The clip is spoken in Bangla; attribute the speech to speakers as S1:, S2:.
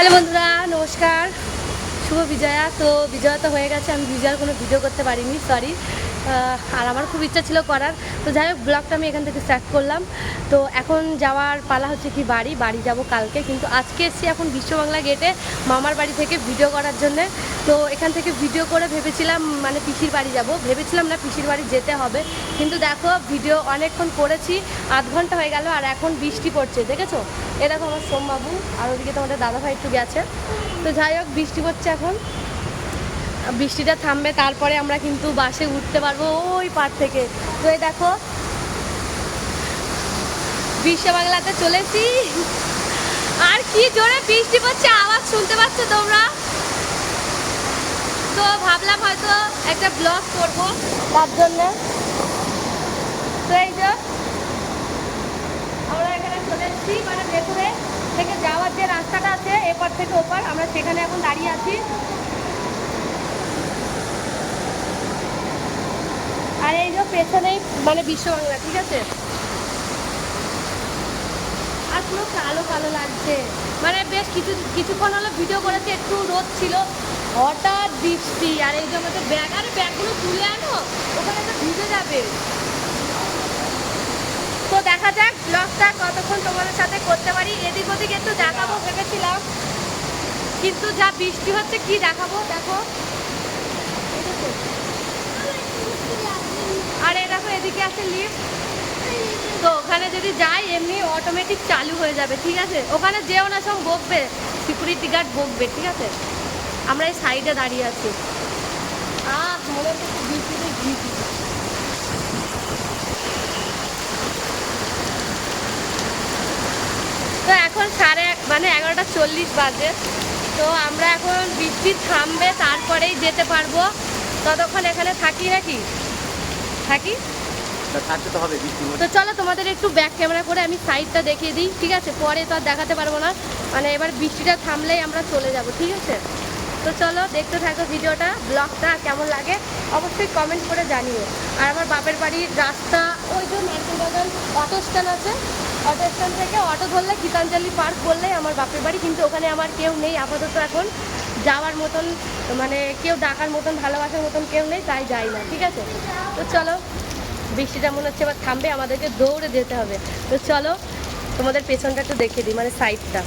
S1: হ্যালো বন্ধুরা, নমস্কার। শুভ বিজয়া। তো বিজয়া তো হয়ে গেছে, আমি বিজয়ার কোনো ভিডিও করতে পারিনি সরি আর আমার খুব ইচ্ছা ছিল করার। তো যাই হোক ব্লগটা আমি এখান থেকে স্টার্ট করলাম। তো এখন যাওয়ার পালা হচ্ছে কি বাড়ি বাড়ি যাব কালকে। কিন্তু আজকে এসছি এখন বিশ্ববাংলা গেটে মামার বাড়ি থেকে ভিডিও করার জন্যে। তো এখান থেকে ভিডিও করে ভেবেছিলাম মানে পিসির বাড়ি যাব। ভেবেছিলাম না পিসির বাড়ি যেতে হবে। কিন্তু দেখো ভিডিও অনেকক্ষণ করেছি, আধ ঘণ্টা হয়ে গেল আর এখন বৃষ্টি পড়ছে, দেখেছ? এ দেখো আমার সোমবাবু, আর ওদিকে তোমাদের দাদাভাই একটু গেছে। তো যাই হোক, বৃষ্টি পড়ছে এখন। বৃষ্টিটা থামবে, তারপরে আমরা কিন্তু বাসে উঠতে পারব ওই পার থেকে। তো এই দেখো বিশ্ব বাংলাতে চলেছি। আর কি জোরে বৃষ্টি পড়ছে, আওয়াজ শুনতে পাচ্ছ তোমরা? তো ভাবলাম হয়তো একটা ব্লগ করব, তার জন্য। তো এই যে, আমরা এখানে চলে এসেছি মানে ভেতরে থেকে যাওয়ার যে রাস্তাটা আছে, এপার থেকে ওপার, আমরা সেখানে এখন দাঁড়িয়ে আছি। আর এই যে পেছনেই মানে বিশ্ববাংলা, ঠিক আছে? আর পুরো কালো কালো লাগছে। মানে বেশ কিছু, কিছুক্ষণ হলো ভিডিও করেছে, একটু রোদ ছিল। হঠাৎ বৃষ্টি, আর এই যে আমাদের ব্যাগ আরে ব্যাগগুলো তুলে আনো, ওখানে তো ভিজে যাবে। তো দেখা যাক ব্লগটা কতক্ষণ তোমাদের সাথে করতে পারি। এদিক ওদিক একটু দেখাবো, ভেবেছিলাম। কিন্তু যা বৃষ্টি হচ্ছে, কি দেখাবো? দেখো দেখো। আর এই দেখো, এদিকে আছে লিফট তো ওখানে যদি যাই, এমনি অটোমেটিক চালু হয়ে যাবে, ঠিক আছে? ওখানে যেও না, সব বকবে। সিকিউরিটি গার্ড বকবে, ঠিক আছে? আমরা এই সাইডে দাঁড়িয়ে আছি। তো এখন সাড়ে মানে এগারোটা চল্লিশ বাজে। তো আমরা এখন বৃষ্টি থামবে, তারপরেই যেতে পারব। ততক্ষণ এখানে থাকি নাকি? থাকি?
S2: থাকতে তো হবে
S1: তো চলো তোমাদের একটু ব্যাক ক্যামেরা করে আমি সাইডটা দেখিয়ে দিই ঠিক আছে? পরে তো আর দেখাতে পারব না। মানে এবার বৃষ্টিটা থামলেই আমরা চলে যাব ঠিক আছে? তো চলো দেখতে থাকো ভিডিওটা ব্লগটা কেমন লাগে? অবশ্যই কমেন্ট করে জানিও। আর আমার বাপের বাড়ির রাস্তা ওই যে নারকেল অটো স্ট্যান্ড আছে। অটো স্ট্যান্ড থেকে অটো ধরলে গীতাঞ্জলি পার্ক বললেই আমার বাপের বাড়ি কিন্তু ওখানে আমার কেউ নেই আপাতত এখন। যাওয়ার মতন মানে কেউ ডাকার মতন, ভালোবাসার মতন কেউ নেই, তাই যাই না, ঠিক আছে? তো চলো, বৃষ্টিটা মনে হচ্ছে এবার থামবে, আমাদেরকে দৌড়ে যেতে হবে। তো চলো, তোমাদের পেছনটা একটু দেখে দিই মানে সাইডটা